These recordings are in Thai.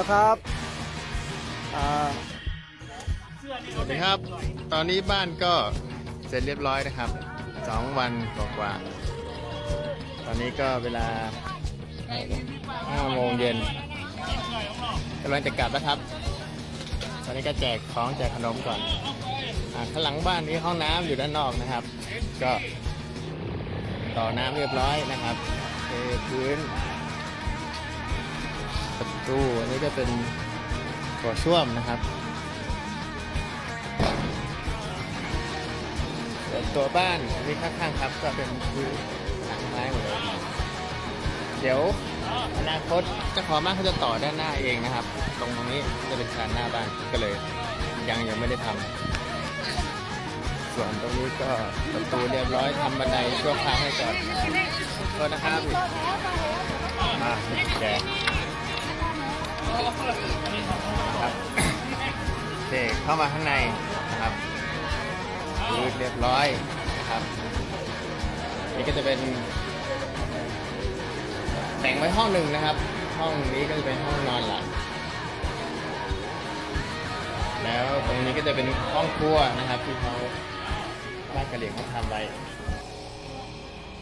ล้วครับอ่าสวัสดีครับ ตอนนี้บ้านก็เสร็จเรียบร้อยนะครับ สองวันกว่าๆตอนนี้ก็เวลา5โมงเย็นกำลังจะกลับแล้วครับ ตอนนี้ก็แจกของแจกขนมก่อนอข้างหลังบ้านนี้ห้องน้ำอยู่ด้านนอกนะครับ ก็ต่อน้ำเรียบร้อยนะครับเทพื้น ประตูอันนี้ก็เป็นตัวอช่วมนะครับส่วนตัวบ้านอันนี้ข้างๆครับ ก็เป็นพื้นหลังไม้หมดเลยเดี๋ยวอนาคตเจ้าของบ้านเขาจะต่อด้านหน้าเองนะครับ ตรงตรงนี้จะเป็นชานหน้าบ้านก็เลย ยังยังไม่ได้ทำส่วนตรงนี้ก็ประตูเรียบร้อยทำบันไดชั่วคราวให้ก่อนโทษนะครับมาแก ครับโอเคเข้ามาข้างในนะครับดูเรียบร้อยนะครับนี่ก็จะเป็น แต่งไว้ห้องหนึ่งนะครับ ห้องนี้ก็จะเป็นห้องนอนหลักแล้วตรงนี้ก็จะเป็นห้องครัวนะครับ ที่เขาบ้านกะเหรี่ยงเขาทำไว้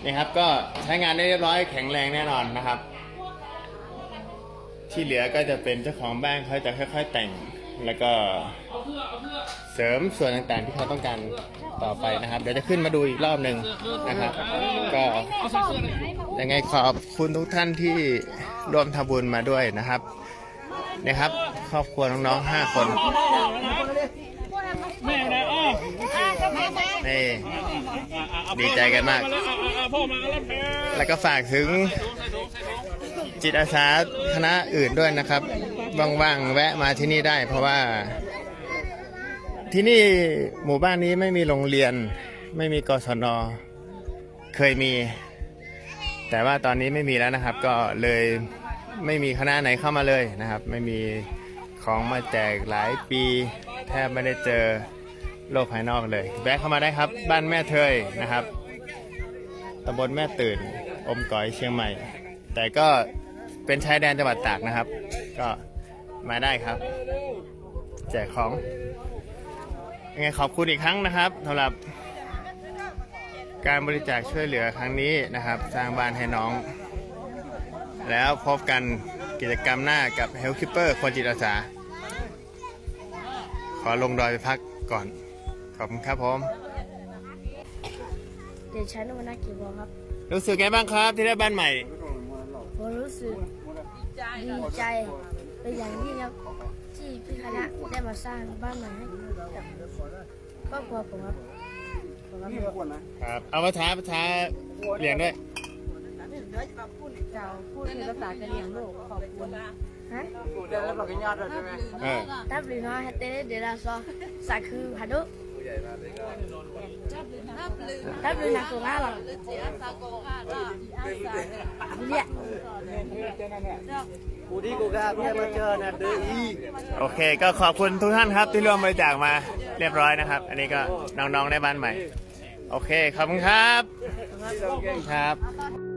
นี่ครับก็ใช้งานได้เรียบร้อยแข็งแรงแน่นอนนะครับ ที่เหลือก็จะเป็นเจ้าของบ้านเขาจะค่อย ๆ แต่งแล้วก็เสริมส่วนต่างๆที่เขาต้องการต่อไปนะครับ เดี๋ยวจะขึ้นมาดูอีกรอบหนึ่งนะครับ ก็ยังไงขอบคุณทุกท่านที่ร่วมทำบุญมาด้วยนะครับนี่ครับ ครอบครัวน้องๆห้าคนแม่นะนี่ดีใจกันมาก แล้วก็ฝากถึง จิตอาสาคณะอื่นด้วยนะครับว่างๆแวะมาที่นี่ได้ เพราะว่า ที่นี่หมู่บ้านนี้ไม่มีโรงเรียน ไม่มีกศนเคยมี แต่ว่าตอนนี้ไม่มีแล้วนะครับ ก็เลยไม่มีคณะไหนเข้ามาเลยนะครับ ไม่มีของมาแจกหลายปี แทบไม่ได้เจอโลกภายนอกเลย แวะเข้ามาได้ครับ บ้านแม่เทยนะครับตำบลแม่ตื่น อมก๋อยเชียงใหม่ แต่ก็ เป็นชายแดนจังหวัดตากนะครับ ก็มาได้ครับ แจกของยังไงขอบคุณอีกครั้งนะครับสำหรับ การบริจาคช่วยเหลือครั้งนี้นะครับ สร้างบ้านให้น้อง แล้วพบกันกิจกรรมหน้ากับ Health Keeper คนจิตอาสา ขอลงดอยไปพักก่อน ขอบคุณครับผมเด็กชายนวนากีบอลครับ รู้สึกไงบ้างครับที่ได้บ้านใหม่ ผมรู้สึกดีใจเป็นอย่างยิ่งครับที่พี่คณะได้มาสร้างบ้านใหม่ให้กับครอบครัวผมครับผมครับครับเอาภาษาภาษาเรียนด้วยเจ้าพูดเป็นภาษากะเหรี่ยงลูกขอบคุณฮะเออตับหรือน้อยฮัตเต้เดลาซอสักคือฮัด ดุตับหรือนักตัวง่าหรอเนี่ยกูที่กูกล้าเพื่อมาเจอนะเด้ออีโอเค ก็ขอบคุณทุกท่านครับที่ร่วมบริจาคมาเรียบร้อยนะครับ อันนี้ก็น้องๆได้บ้านใหม่ โอเค ขอบคุณครับ ครับ